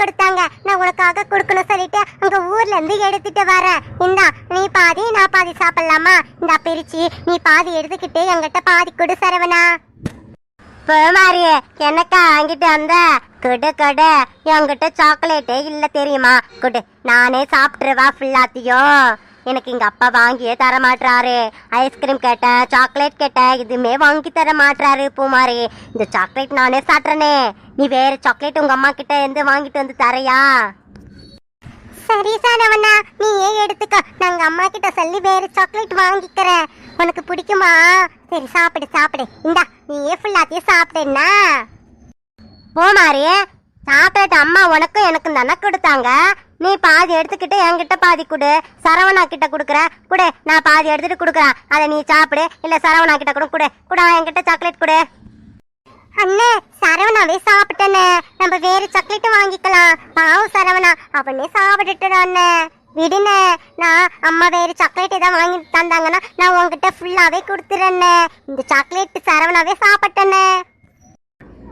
கொடுத்தாங்க. நான் உனக்காக கொடுக்கணும் சொல்லிட்டு அங்க ஊர்ல இருந்து எடுத்துட்டு வரேன். இந்தா நீ பாதி நான் பாதி சாப்பிடலாமா? இந்தா பிரிச்சு நீ பாதி எடுத்துக்கிட்டு என்கிட்ட பாதி கொடு சரவணா. பெருமாரியே எனக்கா வாங்கிட்டு வந்த? குடு குடு. என்கிட்ட சாக்லேட்டே இல்ல தெரியுமா? குடு நானே சாப்பிட்டுருவா ஃபுல்லாத்தையும் எனக்கு எங்க அப்பா வாங்கியே தர மாட்டாரு ஐஸ்கிரீம் கேட்டேன் சாக்லேட் கேட்டேன் இதுமே வாங்கி தர மாட்டாரு பூமாரி. இந்த சாக்லேட் நானே சாப்பிட்றனே. நீ வேற சாக்லேட் உங்க அம்மா கிட்ட இருந்து வாங்கிட்டு வந்து தரையா? சரி சாரவண்ணா நீ ஏன் எடுத்துக்க நாங்க அம்மா கிட்ட சொல்லி வேற சாக்லேட் வாங்கிக்கிறேன். உனக்கு பிடிக்குமா? சரி சாப்பிடு சாப்பிடு. இந்தா நீ ஏன் ஃபுல்லாத்தையும் சாப்பிடுன்னா போமாரி சாக்லேட் அம்மா உனக்கும் எனக்கும் தானே கொடுத்தாங்க? நீ பாதி எடுத்துக்கிட்டு என்கிட்ட பாதி கொடு. சரவணா கிட்ட கொடுக்குற. கொடு நான் பாதி எடுத்துட்டு கொடுக்குறேன். அதை நீ சாப்பிடு. இல்ல சரவணா கிட்ட கூட கொடு. கூட என்கிட்ட சாக்லேட் கொடு. அண்ணே சரவணாவே சாப்பிட்டனே. நம்ம வேற சாக்லேட் வாங்கிக்கலாம். பாவம் சரவணா அவனே சாப்பிட்டுட்டு அண்ணே. விடுனே நான் அம்மா வேறு சாக்லேட் ஏதாவது வாங்கி தந்தாங்கன்னா நான் உங்ககிட்ட ஃபுல்லாவே கொடுத்துறேன்னே இந்த சாக்லேட் சரவணாவே சாப்பிட்டனே.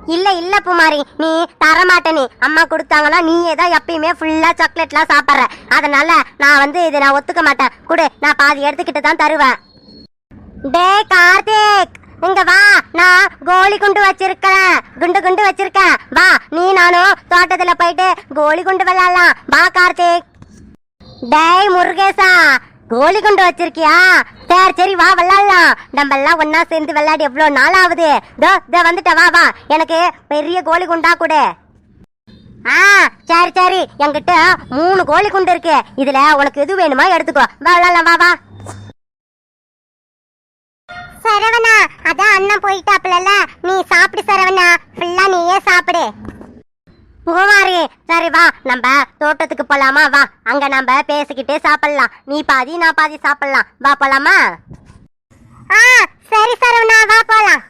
இல்ல இல்ல புமாரி நீ தரமாட்ட நீ அம்மா கொடுத்தாங்கன்னா நீயே தான் எப்பயுமே ஃபுல்லா சாக்லேட்லாம் சாப்பிட்ற. அதனால நான் வந்து இதை நான் ஒத்துக்க மாட்டேன். கொடு நான் பாதி எடுத்துக்கிட்டு தான் தருவேன். டே கார்த்திக்! இங்க வா நான் கோலி குண்டு வச்சிருக்கேன். குண்டு குண்டு வச்சிருக்கேன். வா நீ நானும் தோட்டத்துல போயிட்டு கோலி குண்டு விளையாடலாம். வா கார்த்திக்! டேய் முருகேசா! கோலி குண்டு வச்சிருக்கியா? சரி சரி வா விளாடலாம் நம்ம எல்லாம் ஒன்னா சேர்ந்து விளையாடி எவ்வளவு நாள் ஆகுது தோ இதோ வந்துட்ட வா வா. எனக்கு பெரிய கோலி குண்டா கொடு. ஆ சரி சரி. என்கிட்ட மூணு கோழி குண்டு இருக்கு. இதுல உனக்கு எது வேணுமா எடுத்துக்கோ. வா விளாடலாம் வா வா. சரவணா அதான் அண்ணன் போயிட்டாப்லல நீ சாப்பிடு சரவணா. ஃபுல்லா நீயே சாப்பிடு. பூமாரி சரி வா. நம்ம தோட்டத்துக்கு போலாமா? வா. அங்க நம்ம பேசிக்கிட்டே சாப்பிடலாம். நீ பாதி நான் பாதி சாப்பிடலாம். வா போலாமா? ஆ சரி சரவணா. வா போலாம்.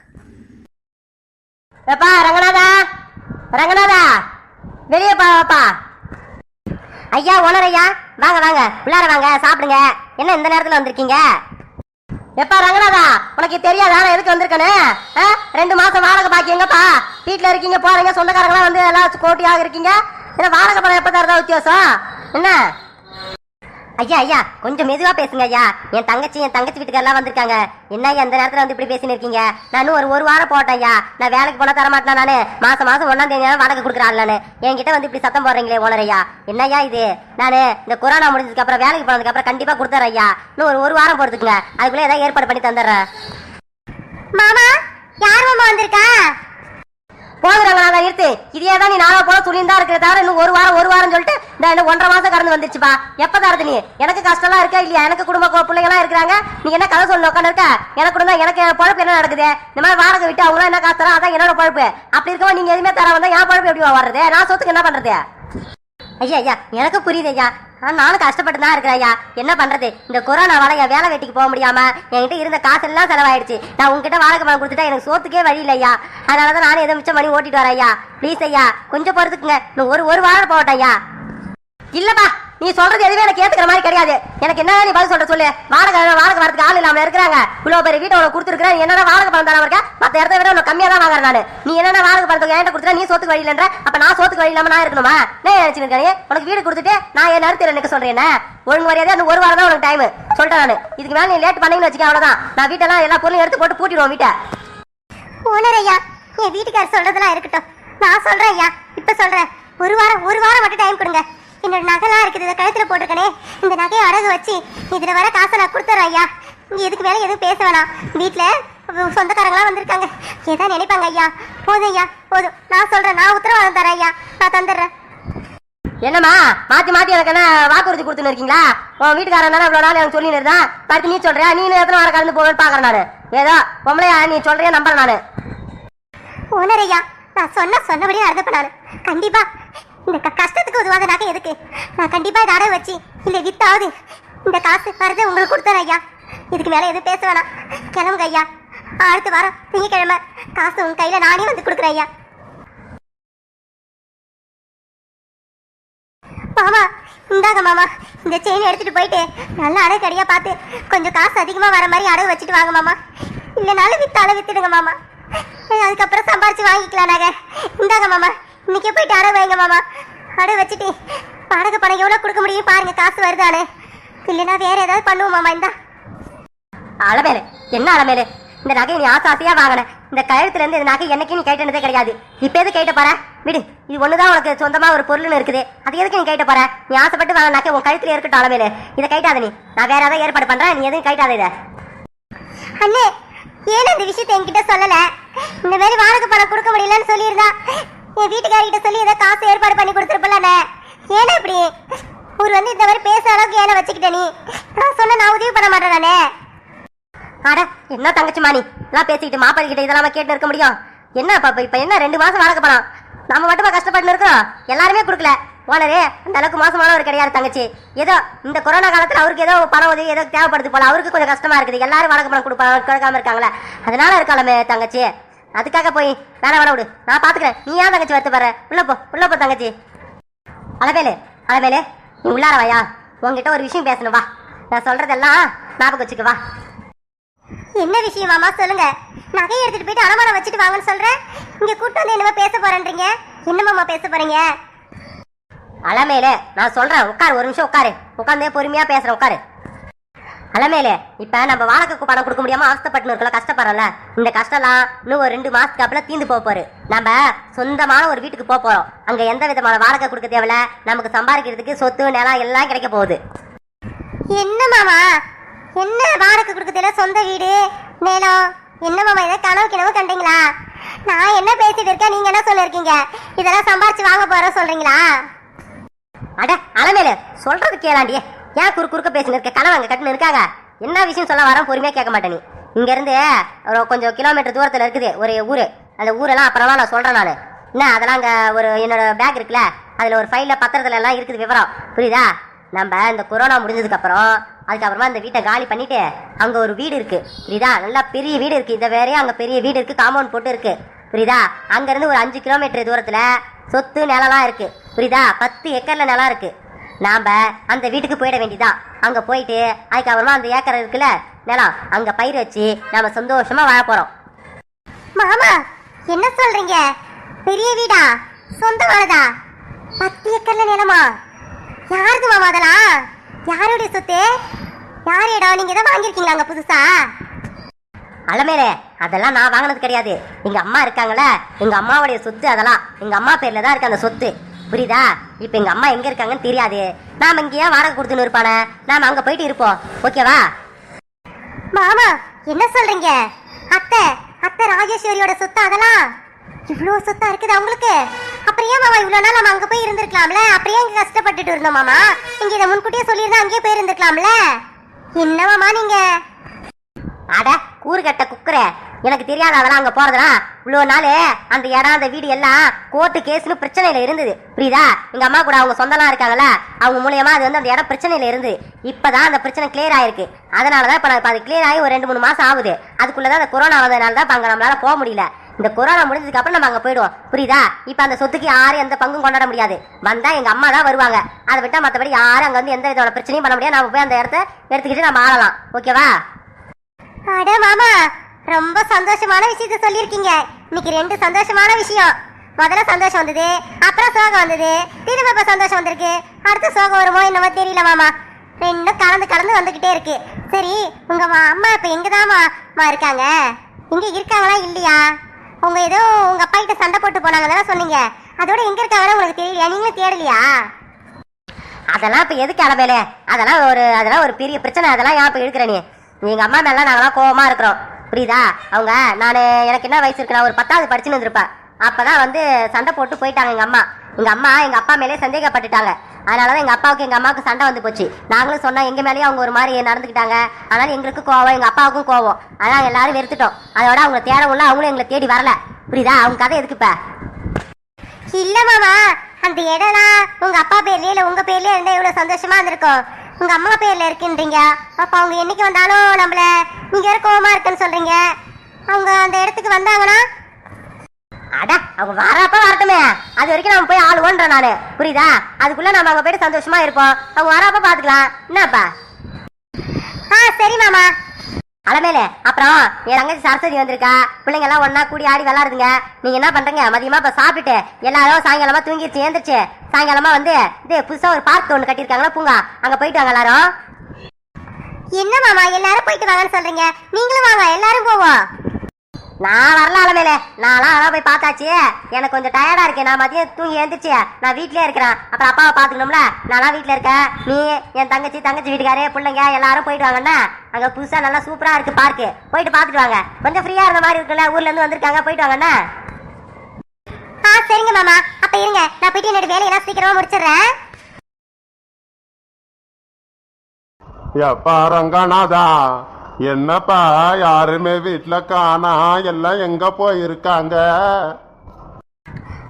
எப்பா ரங்கநாதா. ரங்கநாதா. வெளியே பாப்பா ஐயா ஓனர் ஐயா. வாங்க வாங்க. உள்ளார வாங்க. சாப்பிடுங்க. என்ன இந்த நேரத்துல வந்திருக்கீங்க? எப்பா ரங்கநாதா உனக்கு தெரியாதா நான் எதுக்கு வந்திருக்கேன்னு ஆ? ரெண்டு மாசம் வாடகை பாக்கி எங்கப்பா? வீட்டுல இருக்கீங்க போறீங்க சொந்தக்காரங்களாம் வந்து எல்லாம் கோட்டியாக இருக்கீங்க. என்ன வாடகை பணம் எப்ப தரதா வித்தியாசம் என்ன? ஐயா ஐயா கொஞ்சம் மெதுவா பேசுங்க ஐயா. என் தங்கச்சி என் தங்கச்சி வீட்டுக்காரெல்லாம் வந்திருக்காங்க. என்ன ஐயா இந்த நேரத்துல வந்து இப்படி பேசின்னு இருக்கீங்க? நான் ஒரு ஒரு வாரம் போட்டேன் ஐயா. நான் வேலைக்கு போனா தர மாட்டேன் நானு? மாசம் மாசம் ஒன்னாம் தேதி வாடகை கொடுக்குறாள்னு என்கிட்ட வந்து இப்படி சத்தம் போடுறீங்களே ஓனர் ஐயா. என்னய்யா இது? நானு இந்த கொரோனா முடிஞ்சதுக்கு அப்புறம் வேலைக்கு போனதுக்கு அப்புறம் கண்டிப்பா கொடுத்துறேன் ஐயா. இன்னும் ஒரு ஒரு வாரம் போடுறதுக்குங்க அதுக்குள்ள ஏதாவது ஏற்பாடு பண்ணி தந்துடுறேன். மாமா யார் மாமா வந்திருக்கா? போதும் நான் இருத்து இதே தான் நீ நாளா போல சொல்லியிருந்தா இருக்கிற தவிர இன்னும் ஒரு வாரம் ஒரு வாரம் சொல்லிட்டு இந்த இன்னும் ஒன்றரை மாசம் கடந்து வந்துருச்சுப்பா. எப்ப தரது நீ? எனக்கு கஷ்டம்லாம் இருக்கா இல்லையா? எனக்கு குடும்ப கு- பிள்ளைங்கலாம் இருக்கிறாங்க. நீ என்ன கதை சொல்ல உட்காந்து இருக்க. எனக்கு கூட எனக்கு பொழப்பு என்ன நடக்குது? இந்த மாதிரி வாடகை விட்டு அவங்களாம் என்ன காசு தரா அதான் என்னோட பொழப்பு. அப்படி இருக்கவங்க நீங்க எதுவுமே தர வந்தா என் பொழப்பு எப்படி வர்றது? நான் சொத்துக்கு என்ன பண்றது? ஐயா ஐயா எனக்கு புரியுது ஐயா. நானும் கஷ்டப்பட்டு தான் இருக்கிறேன் ஐயா. என்ன பண்றது? இந்த கொரோனாவால என் வேலை வெட்டிக்கு போக முடியாம என்கிட்ட இருந்த காசு எல்லாம் செலவாயிடுச்சு. நான் உங்ககிட்ட வாடகை பணம் கொடுத்துட்டா எனக்கு சோத்துக்கே வழி இல்லையா அதனால தான் நானும் எதுவும் மிச்சம் பண்ணி ஓட்டிட்டு வரேன் ஐயா. ப்ளீஸ் ஐயா கொஞ்சம் பொறுத்துக்குங்க. இன்னும் ஒரு ஒரு வாரம் போகட்டையா இல்லப்பா. நீ சொல்றது எதுவுமே எனக்கு ஏத்துக்கிற மாதிரி கிடையாது. எனக்கு என்ன நீ பதில் சொல்ற சொல்லு? வாடகை வாடகை வரதுக்கு ஆள் இல்லாம இருக்கிறாங்க. இவ்வளவு பெரிய வீட்டை உனக்கு கொடுத்துருக்கேன் என்னடா வாடகை பணம் தராம இருக்க? மத்த இடத்த விட உனக்கு கம்மியா தான் வாங்குறேன் நான். நீ என்னடா வாடகை பணத்துக்கு என்கிட்ட கொடுத்துட்டா? நீ சொத்துக்கு வழி இல்லைன்ற? அப்ப நான் சொத்துக்கு வழி இல்லாம நான் இருக்கணுமா? என்ன நினைச்சிருக்கேன் உனக்கு வீடு கொடுத்துட்டு நான் என் நேரத்தில் எனக்கு சொல்றேன் என்ன? ஒழுங்கு மரியாதை ஒரு வாரம் தான் உனக்கு டைம் சொல்லிட்டேன் நான். இதுக்கு மேல நீ லேட் பண்ணீங்கன்னு வச்சுக்க அவ்வளவுதான். நான் வீட்டெல்லாம் எல்லா பொருளும் எடுத்து போட்டு பூட்டிடுவோம் வீட்டை ஓனர் ஐயா என் வீட்டுக்காரர் சொல்றதெல்லாம் இருக்கட்டும். நான் சொல்றேன் ஐயா இப்ப சொல்றேன். ஒரு வாரம் ஒரு வாரம் மட்டும் டைம் கொடுங்க. என்னோட நகைலாம் இருக்குது இதை கழுத்துல போட்டிருக்கனே. இந்த நகையை அடகு வச்சு இதுல வர காசை நான் கொடுத்துறேன் ஐயா. இங்க எதுக்கு மேல எதுவும் பேச வேணாம். வீட்டுல சொந்தக்காரங்களாம் வந்திருக்காங்க. ஏதா நினைப்பாங்க ஐயா? போதும் ஐயா போதும். நான் சொல்றேன் நான் உத்தரவாதம் தரேன் ஐயா. நான் தந்துடுறேன். என்னம்மா மாத்தி மாத்தி எனக்கு என்ன வாக்குறுதி கொடுத்துன்னு இருக்கீங்களா? உன் வீட்டுக்காரன் தானே இவ்வளவு நாள் எனக்கு சொல்லி இருந்தான். படுத்து நீ சொல்றியா? நீ எத்தனை வாரம் கலந்து போவேன்னு பாக்குறேன் நானு. ஏதோ பொம்பளையா நீ சொல்றியா நம்புறேன் நானு. ஓனர் ஐயா. நான் சொன்ன சொன்னபடி நடந்துப்பேன் நான். கண்டிப்பா இந்த கஷ்டத்துக்கு உதவாத நகை எதுக்கு? நான் கண்டிப்பாக இதை அடகு வச்சு இல்லை வித்தாவது. இந்த காசு வரதை உங்களுக்கு கொடுத்தேன் ஐயா. இதுக்கு மேலே எதுவும் பேச வேணாம். கிளம்புங்க ஐயா. அடுத்த வாரம் திங்கக்கிழமை காசு உங்கள் கையில் நானே வந்து கொடுக்குறேன் ஐயா. மாமா இந்தாங்க மாமா. இந்த செயின் எடுத்துகிட்டு போயிட்டு நல்ல அடகு கடையாக பார்த்து கொஞ்சம் காசு அதிகமாக வர மாதிரி அடகு வச்சுட்டு வாங்க மாமா. இல்லைனாலும் வித்தாலும் வித்துடுங்க மாமா. அதுக்கப்புறம் சம்பாரிச்சு வாங்கிக்கலாம் நாங்கள் இந்தாங்க மாமா. நீங்க போயிட்டு அடகு வைங்க மாமா. அட வச்சுட்டு வாடகை பணம் எவ்வளோ கொடுக்க முடியும் பாருங்க காசு வருதானே இல்லைன்னா வேற ஏதாவது பண்ணுவோம் மாமா இந்தா. அலமேலு என்ன அலமேலு? இந்த நகை நீ ஆசை ஆசையா வாங்கின. இந்த கழுத்துல இருந்து இந்த நகை என்னைக்கு நீ கேட்டதே கிடையாது. இப்ப எது கேட்ட போற? விடு இது ஒண்ணுதான் உனக்கு சொந்தமா ஒரு பொருள்னு இருக்குது. அது எதுக்கு நீ கேட்ட போற? நீ ஆசைப்பட்டு வாங்க நகை உன் கழுத்துல இருக்கட்டும் அலமேலு. இதை கேட்டாத நீ. நான் வேற ஏதாவது ஏற்பாடு பண்றேன் நீ எதுவும் கேட்டாத இதை. அண்ணே ஏன் இந்த விஷயத்தை என்கிட்ட சொல்லல? இந்த மாதிரி வாடகை பணம் கொடுக்க முடியலன்னு சொல்லியிருந்தா என் வீட்டுக்காரிகிட்ட சொல்லி ஏதோ காசு ஏற்பாடு பண்ணி கொடுத்துருப்பல ஏன்னா இப்படி? ஒரு வந்து இந்த மாதிரி பேசுற அளவுக்கு ஏன வச்சுக்கிட்ட நீ? நான் சொன்ன நான் உதவி பண்ண மாட்டேனே அட என்ன தங்கச்சிமா நீ? எல்லாம் பேசிக்கிட்டு மாப்பிள்ளை கிட்ட இதெல்லாம் கேட்டு இருக்க முடியும்? என்ன பாப்பா இப்ப என்ன ரெண்டு மாசம் வாழக்க பணம் நம்ம மட்டுமா கஷ்டப்பட்டு இருக்கோம் எல்லாருமே கொடுக்கல. ஓனரே அந்த அளவுக்கு மோசமானவர் கிடையாது தங்கச்சி. ஏதோ இந்த கொரோனா காலத்துல அவருக்கு ஏதோ பணம் உதவி ஏதோ தேவைப்படுது போல. அவருக்கு கொஞ்சம் கஷ்டமா இருக்குது. எல்லாரும் வாடகை பணம் கொடுப்பாங்க கொடுக்காம இருக்காங்களே. அதனால இருக்காளமே தங்கச்சி. அதுக்காக போய் வேணா வேணா விடு. நான் பாத்துக்கிறேன். நீ ஏன் தங்கச்சி வருத்தப்படுற? உள்ள போ. உள்ள போ தங்கச்சி. அலமேலு அலமேலு நீ உள்ளார வாயா. ஒரு விஷயம் பேசணும். வா. நான் சொல்றதெல்லாம் ஞாபகம் வச்சுக்கு வா. என்ன விஷயம் மாமா? சொல்லுங்க. நகையை எடுத்துட்டு போயிட்டு அடமானம் வச்சுட்டு வாங்கன்னு சொல்றேன் இங்க கூட்டு வந்து என்னமா பேச போறேன்றீங்க. என்னமாமா பேச போறீங்க? அலமேலே நான் சொல்றேன். உட்காரு. ஒரு நிமிஷம் உட்காரு. உட்காந்து பொறுமையா பேசுறேன். உட்காரு. அலமேலே இப்ப நம்ம வாடகைக்கு பணம் கொடுக்க முடியாம அவஸ்தப்பட்டு இருக்கல கஷ்டப்படுறோம்ல. இந்த கஷ்டம்லாம் இன்னும் ஒரு ரெண்டு மாசத்துக்கு அப்புறம் தீந்து போக போறோம் நம்ம சொந்தமான ஒரு வீட்டுக்கு போக போறோம். அங்க எந்த விதமான வாடகை கொடுக்க தேவையில்ல. நமக்கு சம்பாதிக்கிறதுக்கு சொத்து நிலம் எல்லாம் கிடைக்க போகுது. என்ன மாமா? என்ன வாடகை கொடுக்கறதுல சொந்த வீடு நிலம். என்ன மாமா இதை கனவு கிணவு கண்டீங்களா? நான் என்ன பேசிட்டு இருக்கேன்? நீங்க என்ன சொல்லிருக்கீங்க? இதெல்லாம் சம்பாரிச்சு வாங்க போறோம் சொல்றீங்களா? அட அலமேலே சொல்றது கேளாண்டி ஏன் குறு குறுக்க பேசினு இருக்க? கனவு அங்க கட்டுன்னு இருக்காங்க என்ன விஷயம் சொல்ல வரேன் பொறுமையா கேட்க மாட்டேன் நீ. இங்க இருந்து ஒரு கொஞ்சம் கிலோமீட்டர் தூரத்துல இருக்குது ஒரு ஊரு. அந்த ஊரெல்லாம் அப்புறமா நான் சொல்றேன் நான். என்ன அதெல்லாம் அங்க ஒரு என்னோட பேக் இருக்குல்ல அதுல ஒரு ஃபைலில் பத்திரத்துல எல்லாம் இருக்குது விவரம். புரியுதா? நம்ம இந்த கொரோனா முடிஞ்சதுக்கு அப்புறம் அதுக்கப்புறமா இந்த வீட்டை காலி பண்ணிட்டு அங்க ஒரு வீடு இருக்கு. புரியுதா? நல்லா பெரிய வீடு இருக்கு. இந்த வேறையே அங்க பெரிய வீடு இருக்கு. காம்பவுண்ட் போட்டு இருக்கு. புரியுதா? அங்க இருந்து ஒரு அஞ்சு கிலோமீட்டர் தூரத்துல சொத்து நிலம்லாம் இருக்கு. புரியுதா? பத்து ஏக்கர்ல நிலம் இருக்கு. நாம அந்த வீட்டுக்கு போயிட வேண்டியதான் அங்க போயிட்டு அதுக்கப்புறமா அந்த ஏக்கர் இருக்குல்ல நிலம் அங்க பயிர் வச்சு நாம சந்தோஷமா வாழ போறோம். மாமா என்ன சொல்றீங்க? பெரிய வீடா? சொந்தமானதா பத்து ஏக்கர்ல நிலமா? யாருது மாமா அதெல்லாம்? யாருடைய சொத்து? யார் இடம்? நீங்க தான் வாங்கியிருக்கீங்களா அங்க புதுசா? அலமேலே அதெல்லாம் நான் வாங்கினது கிடையாது. எங்க அம்மா இருக்காங்கல்ல எங்க அம்மாவுடைய சொத்து அதெல்லாம். எங்க அம்மா பேர்ல தான் இருக்கு அந்த சொத்து. புரியுதா? இப்ப எங்க அம்மா எங்க இருக்காங்கன்னு தெரியாது. நாம இங்கேயே வாடகை கொடுத்துன்னு இருப்பானே நாம அங்க போயிட்டு இருப்போம். ஓகேவா? மாமா என்ன சொல்றீங்க? அத்தை அத்தை ராஜேஸ்வரியோட சொத்து அதெல்லாம்? இவ்வளோ சொத்தா இருக்குது அவங்களுக்கு? அப்புறம் ஏன் மாமா இவ்வளோ நாள் நம்ம அங்கே போய் இருந்திருக்கலாம்ல? அப்புறம் ஏன் இங்கே கஷ்டப்பட்டுட்டு இருந்தோம் மாமா? இங்க இதை முன்கூட்டியே சொல்லியிருந்தா அங்கேயே போய் இருந்திருக்கலாம்ல என்ன மாமா நீங்க? அட கூறு கட்ட குக்குற. எனக்கு தெரியாத அதெல்லாம் அங்க போறதுனா இவ்வளோ நாள் அந்த இடம் அந்த வீடு எல்லாம் கோர்ட்டு கேஸ்னு பிரச்சனையில இருந்தது. புரியுதா? எங்க அம்மா கூட அவங்க சொந்தம்லாம் இருக்காங்கல்ல அவங்க மூலியமா அது வந்து அந்த இடம் பிரச்சனையில இருந்து இப்பதான் அந்த பிரச்சனை கிளியர் ஆயிருக்கு. அதனாலதான் இப்ப நான் அது கிளியர் ஆகி ஒரு ரெண்டு மூணு மாசம் ஆகுது. அதுக்குள்ளதான் அந்த கொரோனா வந்ததுனால தான் அங்க நம்மளால போக முடியல. இந்த கொரோனா முடிஞ்சதுக்கு அப்புறம் நம்ம அங்க போயிடுவோம். புரியுதா? இப்ப அந்த சொத்துக்கு யாரும் எந்த பங்கும் கொண்டாட முடியாது. வந்தா எங்க அம்மா தான் வருவாங்க. அதை விட்டா மத்தபடி யாரும் அங்க வந்து எந்த விதமான பிரச்சனையும் பண்ண முடியாது. நம்ம போய் அந்த இடத்த எடுத்துக்கிட்டு நம்ம ஆளலாம். ஓகேவா? அட மாமா ரொம்ப சந்தோஷமான விஷயத்த சொல்லியிருக்கீங்க. இன்னைக்கு ரெண்டு சந்தோஷமான விஷயம். முதல்ல சந்தோஷம் வந்தது அப்புறம் சோகம் வந்தது. திரும்ப இப்ப சந்தோஷம் வந்திருக்கு. அடுத்து சோகம் வருமோ என்னமோ தெரியல மாமா. ரெண்டும் கலந்து கலந்து வந்துகிட்டே இருக்கு. சரி உங்க அம்மா இப்ப எங்கதாம்மா? இருக்காங்க. இங்க இருக்காங்களா இல்லையா? உங்க ஏதோ உங்க அப்பா கிட்ட சண்டை போட்டு போனாங்க தானே சொன்னீங்க. அதோட எங்க இருக்காங்கன்னு உங்களுக்கு தெரியலையா? நீங்களும் தேடலையா? அதெல்லாம் இப்ப எதுக்கு அலமேலே அதெல்லாம் ஒரு அதெல்லாம் ஒரு பெரிய பிரச்சனை. அதெல்லாம் ஏன் இப்ப எடுக்கிற நீ? எங்க அம்மா மேல நாங்களாம் கோவமாக இருக்கிறோம். புரியுதா? அவங்க நான் எனக்கு என்ன வயசு இருக்கு நான் ஒரு பத்தாவது படிச்சுன்னு இருந்திருப்பேன் அப்பதான் வந்து சண்டை போட்டு போயிட்டாங்க எங்க அம்மா. எங்க அம்மா எங்க அப்பா மேலே சந்தேகப்பட்டுட்டாங்க. அதனாலதான் எங்க அப்பாவுக்கு எங்க அம்மாவுக்கு சண்டை வந்து போச்சு. நாங்களும் சொன்னா எங்க மேலேயும் அவங்க ஒரு மாதிரி நடந்துக்கிட்டாங்க. அதனால எங்களுக்கு கோவம் எங்க அப்பாவுக்கும் கோவம். அதனால எல்லாரும் வெறுத்துட்டோம். அதோட அவங்க தேடவுள்ள அவங்களும் எங்களை தேடி வரல. புரியுதா? அவங்க கதை எதுக்கு இப்ப? இல்ல மாமா அந்த இடம்லாம் உங்க அப்பா பேர்லயே இல்ல உங்க பேர்லயே இருந்தா எவ்வளவு சந்தோஷமா இருந்திருக்கும்? உங்க அம்மா பேர்ல இருக்குன்றீங்க? அப்ப அவங்க என்னைக்கு வந்தாலும் நம்மள நீங்க வேற கோவமா இருக்குன்னு சொல்றீங்க. அவங்க அந்த இடத்துக்கு வந்தாங்கன்னா அட அவங்க வரப்ப வரட்டுமே. அது வரைக்கும் நம்ம போய் ஆளுவோன்ற நானு. புரியுதா? அதுக்குள்ள நம்ம அங்க போயிட்டு சந்தோஷமா இருப்போம். அவங்க வரப்ப பாத்துக்கலாம். என்னப்பா? ஆ சரி மாமா. அலமேலே அப்புறம் என் தங்கச்சி சரஸ்வதி வந்திருக்கா. பிள்ளைங்க எல்லாம் ஒன்னா கூடி ஆடி விளாடுதுங்க. நீங்க என்ன பண்றீங்க? மதியமா இப்ப சாப்பிட்டுட்டு எல்லாரும் சாயங்காலமா தூங்கிடுச்சு ஏந்திரிச்சு சாயங்காலமா வந்து இது புதுசா ஒரு பார்க் ஒன்று கட்டியிருக்காங்களா பூங்கா. அங்க போயிட்டு வாங்க எல்லாரும். என்ன மாமா எல்லாரும் போயிட்டு வாங்கன்னு சொல்றீங்க? நீங்களும் வாங்க எல்லாரும் போவோம். நான் வரல அலமேல நான்லாம் அதெல்லாம் போய் பார்த்தாச்சு. எனக்கு கொஞ்சம் டயர்டா இருக்கு. நான் மதியம் தூங்கி எழுந்திரிச்சு நான் வீட்லயே இருக்கிறேன். அப்புறம் அப்பாவை பாத்துக்கணும்ல நான்லாம் வீட்டுல இருக்கேன். நீ என் தங்கச்சி தங்கச்சி வீட்டுக்காரே பிள்ளைங்க எல்லாரும் போயிட்டு வாங்கண்ணா. அங்க புதுசா நல்லா சூப்பரா இருக்கு பார்க்கு போயிட்டு பார்த்துட்டு வாங்க. கொஞ்சம் ஃப்ரீயா இருந்த மாதிரி இருக்குல்ல? ஊர்ல இருந்து வந்திருக்காங்க. போயிட்டு வாங்கண்ணா. ஆ சரிங்க மாமா. அப்ப இருங்க. நான் போயிட்டு என்னோட வேலையெல்லாம் சீக்கிரமா முடிச்சிடுறேன். எப்பா ரங்கநாதா என்னப்பா யாருமே வீட்டுல காணா எல்லாம் எங்க போயிருக்காங்க?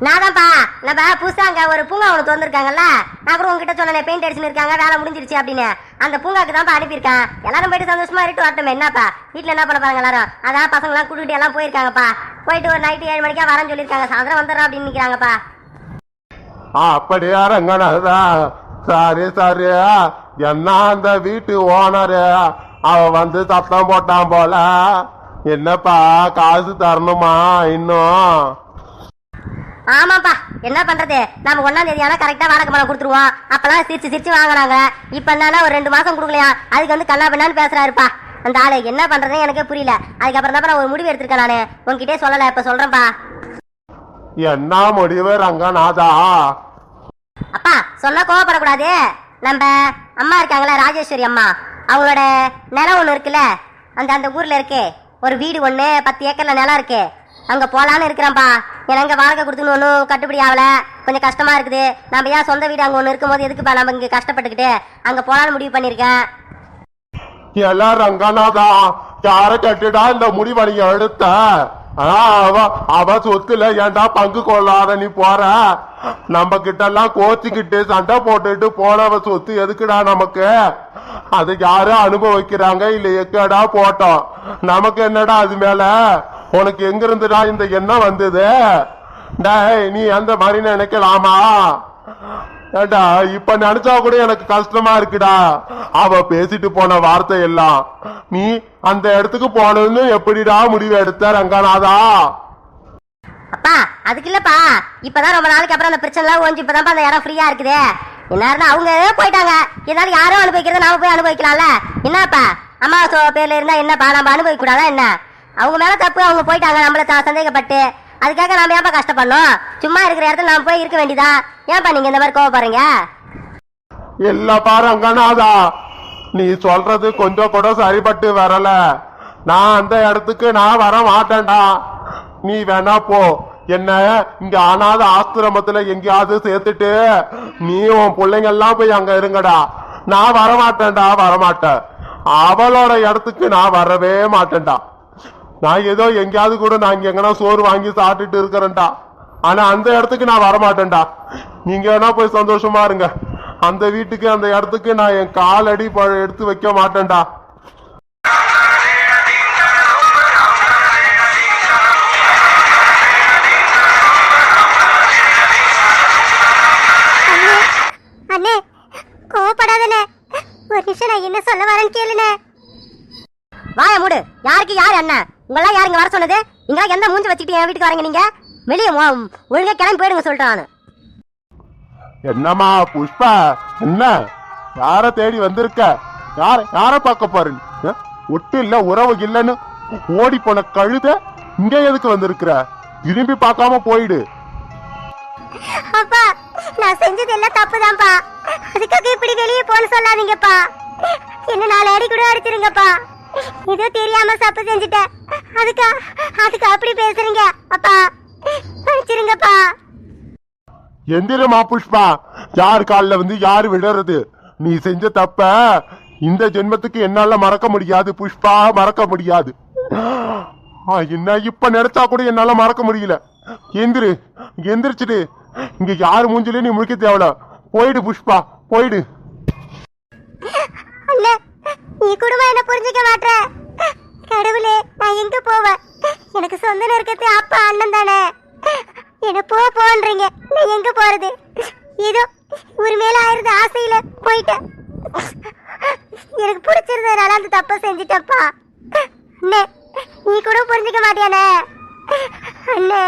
நான் தான்ப்பா நம்ம புதுசா அங்க ஒரு பூங்கா ஒன்று திறந்துருக்காங்கல்ல? நான் கூட உங்ககிட்ட சொன்னேன் பெயிண்ட் அடிச்சுன்னு இருக்காங்க வேலை முடிஞ்சிருச்சு அப்படின்னு. அந்த பூங்காக்கு தான்ப்பா அனுப்பியிருக்கேன். எல்லாரும் போயிட்டு சந்தோஷமா இருட்டு வரட்டும் என்னப்பா? வீட்டில் என்ன பண்ண போறாங்க எல்லாரும்? அதான் பசங்களாம் கூட்டிட்டு எல்லாம் போயிருக்காங்கப்பா. போயிட்டு ஒரு நைட்டு ஏழு மணிக்கா வரேன்னு சொல்லியிருக்காங்க. சாயந்தரம் வந்துடுறோம் அப்படின்னு நிற்கிறாங்கப்பா அப்படியா ரங்கநாதா? சரி சரி என்ன அந்த வீட்டு ஓனரு அவ வந்து சத்தம் போட்டான் போல. என்னப்பா காசு தரணுமா இன்னும்? ஆமாப்பா என்ன பண்றது? நம்ம ஒன்னாம் தேதி ஆனா கரெக்டா வாடகை பணம் கொடுத்துருவோம். அப்பெல்லாம் சிரிச்சு சிரிச்சு வாங்குறாங்க இப்ப என்னன்னா ஒரு ரெண்டு மாசம் கொடுக்கலையா? அதுக்கு வந்து கண்ணா பின்னான்னு பேசுறாருப்பா. அந்த ஆளு என்ன பண்றதுன்னு எனக்கே புரியல. அதுக்கப்புறம் தான் நான் ஒரு முடிவு எடுத்திருக்கேன் நானு. உன்கிட்டே சொல்லல இப்ப சொல்றேன்ப்பா என்ன முடிவு ரங்கநாதா? அப்பா சொன்னா கோவப்படக்கூடாது. நம்ம அம்மா இருக்காங்களே ராஜேஸ்வரி அம்மா. அவங்களோட நிலம் ஒன்று இருக்குல்ல? அந்த அந்த ஊரில் இருக்கு. ஒரு வீடு ஒன்று பத்து ஏக்கரில் நிலம் இருக்கு. அங்கே போகலான்னு இருக்கிறேன்ப்பா. எனக்கு அங்கே வாடகை கொடுத்துன்னு ஒன்றும் கட்டுப்படி ஆகலை. கொஞ்சம் கஷ்டமாக இருக்குது. நம்ம ஏன் சொந்த வீடு அங்கே ஒன்று இருக்கும்போது எதுக்குப்பா நம்ம இங்கே கஷ்டப்பட்டுக்கிட்டு அங்கே போகலான்னு முடிவு பண்ணியிருக்கேன்? எல்லாம் ரங்கநாதா யாரை கட்டுடா இந்த முடிவை நீங்க எடுத்த? அவ அவ சொத்துல ஏன்டா பங்கு கொள்ளாத நீ போற? நம்ம கிட்ட எல்லாம் கோச்சிக்கிட்டு சண்டை போட்டுட்டு போனவ சொத்து எதுக்குடா நமக்கு? அது யாரும் அனுபவிக்கிறாங்க இல்ல எக்கடா போட்டோம். நமக்கு என்னடா அது மேல? உனக்கு எங்க இருந்துடா இந்த எண்ணம் வந்தது? டேய் நீ அந்த மாதிரி நினைக்கலாமா? ஏண்டா இப்ப நினைச்சா கூட எனக்கு கஷ்டமா இருக்குடா. அவ பேசிட்டு போன வார்த்தை எல்லாம் நீ அந்த இடத்துக்கு போனதுன்னு எப்படிடா முடிவு எடுத்த ரங்கநாதா? அப்பா அதுக்கு இல்லப்பா. இப்பதான் ரொம்ப நாளைக்கு அப்புறம் அந்த பிரச்சனை ஓஞ்சி இப்பதான் அந்த இடம் ஃப்ரீயா இருக்குது. என்ன அவங்க போயிட்டாங்க. இருந்தாலும் யாரும் அனுபவிக்கிறத நாம போய் அனுபவிக்கலாம்ல. என்னப்பா? அம்மா சோ பேர்ல இருந்தா என்னப்பா? நம்ம அனுபவிக்க கூடாதா என்ன? அவங்க மேல தப்பு அவங்க போயிட்டாங்க. நம்மள சந்தேகப்பட்டு. அதுக்காக நாம ஏன்பா கஷ்டப்படணும்? சும்மா இருக்கிற இடத்துல நாம போய் இருக்க வேண்டியதா? ஏன்பா நீங்க இந்த மாதிரி கோவப்படுறீங்க? இல்லப்பா ரங்கநாதா நீ சொல்றது கொஞ்சம் கூட சரிப்பட்டு வரல. நான் அந்த இடத்துக்கு நான் வர மாட்டேன்டா. நீ வேணா போ. என்ன இங்க அனாத ஆஸ்திரமத்துல எங்கேயாவது சேர்த்துட்டு நீ உன் பிள்ளைங்க எல்லாம் போய் அங்க இருங்கடா. நான் வர மாட்டேன்டா வரமாட்டேன். அவளோட இடத்துக்கு நான் வரவே மாட்டேன்டா. நான் ஏதோ எங்கேயாவது கூட நான் இங்க எங்கன்னா சோறு வாங்கி சாப்பிட்டுட்டு இருக்கிறேன்டா. ஆனா அந்த இடத்துக்கு நான் வரமாட்டேன்டா. நீங்க வேணா போய் சந்தோஷமா இருங்க. அந்த வீட்டுக்கு அந்த இடத்துக்கு நான் என் காலடி எடுத்து வைக்க மாட்டேன்டா. அண்ணே ஒரு நிமிஷம் நான் என்ன சொல்ல வரேன்னு கேளுனே வாய மூடு. யாருக்கு யார் அண்ணன்? உங்களெல்லாம் யாருங்க வர சொன்னது? இங்கெல்லாம் எந்த மூஞ்சி வச்சுக்கிட்டு என் வீட்டுக்கு வரீங்க நீங்க? வெளியே ஒழுங்கா கிளம்பி போயிடுங்க சொல்லிட்டேன் என்னம்மா புஷ்பா? என்ன? யார தேடி வந்திருக்க? யார யார பார்க்க? அஹ்? ஒட்டு இல்ல உறவு இல்லைன்னு ஓடி போன கழுத இங்க எதுக்கு வந்திருக்கிற? திரும்பி பார்க்காம போயிடு. அப்பா நான் செஞ்சது எல்லாம் தப்புதான்ப்பா. அதுக்காக இப்படி வெளியே போன்னு சொல்லாதீங்கப்பா. என்ன நாலு அடி கூட அடிச்சிருங்கப்பா. ஏதோ தெரியாம தப்பு செஞ்சுட்டேன் அதுக்கா அதுக்கு அப்படி பேசுறீங்க அப்பா. மன்னிச்சிருங்கப்பா எந்திரமா புஷ்பா. யார் கால்ல வந்து யார் விடுறது நீ செஞ்ச தப்ப இந்த ஜென்மத்துக்கு என்னால மறக்க முடியாது புஷ்பா. மறக்க முடியாது. ஆ, என்ன இப்ப நினைச்சா கூட என்னால மறக்க முடியல. எந்திரு எந்திரிச்சிடு. இங்க யார் மூஞ்சிலையும் நீ முழிக்க தேவல. போயிடு புஷ்பா. போயிடு. நீ குடும்பம் என்ன புரிஞ்சுக்க மாட்ற. கடவுளே நான் எங்க போவேன்? எனக்கு சொந்த நெருக்கத்து அப்பா அண்ணன் தானே. என்ன போ போன்றீங்க. நான் எங்க போறது? ஏதோ ஒரு மேல ஆயிருந்த ஆசையில போயிட்டேன். எனக்கு பிடிச்சிருந்ததுனால அந்த தப்பை செஞ்சிட்டப்பா அண்ணே நீ கூட புரிஞ்சுக்க மாட்டியானே அண்ணே.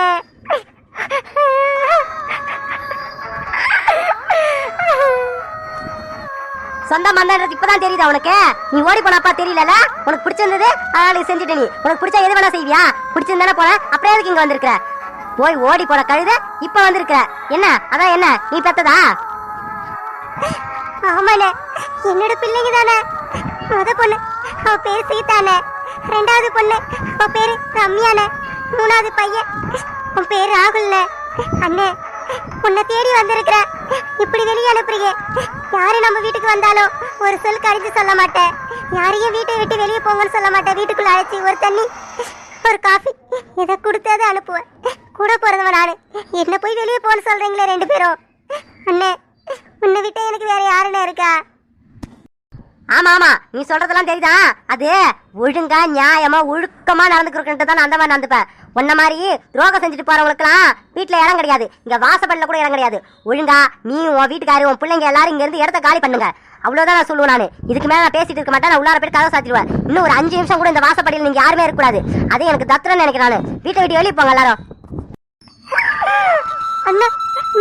சொந்த மந்தன்றது இப்பதான் தெரியுதா உனக்கு? நீ ஓடி போனப்பா தெரியல உனக்கு பிடிச்சிருந்தது? அதனால செஞ்சுட்டு நீ. உனக்கு பிடிச்சா எது வேணா செய்வியா? பிடிச்சிருந்தானே போன அப்புறம் எதுக்கு இங்க வந்திருக்கிற? போய் ஓடி போன கழுத இப்ப வந்திருக்கிற. என்ன? அதான் என்ன? நீ பெத்ததா? ஆமாண்ணே. என்னோட பிள்ளைங்க தானே. முத பொண்ணு. அவ பேரு சீதாண்ணே. ரெண்டாவது பொண்ணு. அவ பேரு ரம்யானே மூணாவது பையன். உன் பேரு ராகுல்னே அண்ணே உன்னை தேடி வந்திருக்கிற. இப்படி வெளியே அனுப்புறீங்க யாரு நம்ம வீட்டுக்கு வந்தாலும் ஒரு சொல் கடிஞ்சு சொல்ல மாட்டேன் யாரையும் வீட்டை விட்டு வெளியே போங்கன்னு சொல்ல மாட்டேன் வீட்டுக்குள்ள அழைச்சி ஒரு தண்ணி ஒரு காஃபி இதை கொடுத்தாது அனுப்புவேன். கூட பிறந்தவன் நானு? என்ன போய் வெளியே போன்னு சொல்றீங்களே ரெண்டு பேரும். அண்ணே உன்னை விட்டு எனக்கு வேற யாருன்னு இருக்கா? ஆமா ஆமா. நீ சொல்றதெல்லாம் தெரியுதா? அது ஒழுங்கா நியாயமா ஒழுக்கமா நடந்துக்கிறதுக்கு தான் நான் அந்த மாதிரி நடந்துப்பேன். உன்ன மாதிரி துரோகம் செஞ்சுட்டு போறவங்களுக்குலாம் வீட்டுல இடம் கிடையாது. இங்க வாசப்படல கூட இடம் கிடையாது. ஒழுங்கா நீ உன் வீட்டுக்காரு உன் பிள்ளைங்க எல்லாரும் இங்க இருந்து இடத்த காலி பண்ணுங்க. அவ்வளவுதான் நான் சொல்லுவேன் நானு. இதுக்கு மேல நான் பேசிட்டு இருக்க மாட்டேன். நான் உள்ளார போய் கதவை சாத்திடுவேன். இன்னும் ஒரு அஞ்சு நிமிஷம் கூட இந்த வாசப்படியில் நீங்க யாருமே இருக்கக்கூடாது. அது எனக்கு தத்துறன்னு நினைக்கிறானு நானு. வீட்டை விட்டு வெளியே போங்க எல்லாரும். அண்ணா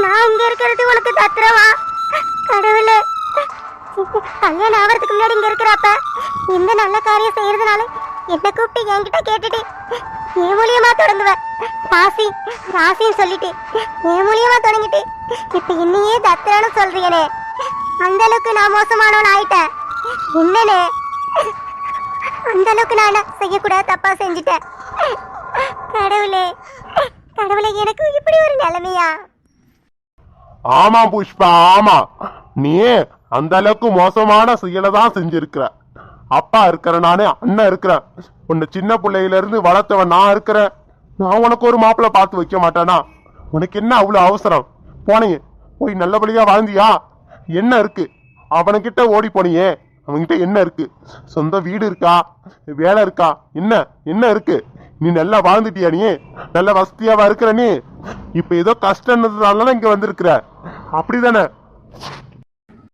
நான் இங்க இருக்கிறது உனக்கு தத்துறவா? கடவுளே. கல்யாணம் ஆகிறதுக்கு முன்னாடி இங்க இருக்கிறப்ப இந்த நல்ல காரியம் செய்யறதுனால என்ன கூப்பிட்டு என்கிட்ட கேட்டுட்டு என் மூலியமா தொடங்குவ. ராசி ராசின்னு சொல்லிட்டு என் மூலியமா தொடங்கிட்டு இப்ப இன்னையே தத்துறன்னு சொல்றீங்கனே அந்த அளவுக்கு நான் மோசமானவன் ஆயிட்டேன். என்னனே அந்த அளவுக்கு நான் என்ன செய்யக்கூடாது தப்பா செஞ்சுட்டேன். கடவுளே கடவுளே எனக்கு இப்படி ஒரு நிலைமையா? ஆமா புஷ்பா ஆமா. நீ அந்த அளவுக்கு மோசமான செயலை தான் செஞ்சிருக்கிற. அப்பா இருக்கிற நானே அண்ணன் இருக்கிறேன். உன்னை சின்ன பிள்ளையில இருந்து வளர்த்தவன் நான் இருக்கிறேன். நான் உனக்கு ஒரு மாப்பிள பார்த்து வைக்க மாட்டேனா? உனக்கு என்ன அவ்வளவு அவசரம்? போனீங்க போய் நல்லபடியா வாழ்ந்தியா? என்ன இருக்கு? அவனுக்கிட்ட ஓடி போனியே அவன்கிட்ட என்ன இருக்கு? சொந்த வீடு இருக்கா? வேலை இருக்கா? என்ன என்ன இருக்கு? நீ நல்லா வாழ்ந்துட்டியா நீ? நல்ல வசதியாவா இருக்கிற நீ? இப்ப ஏதோ கஷ்டம்ன்றதுனால இங்க வந்திருக்கிற? அப்படிதானே?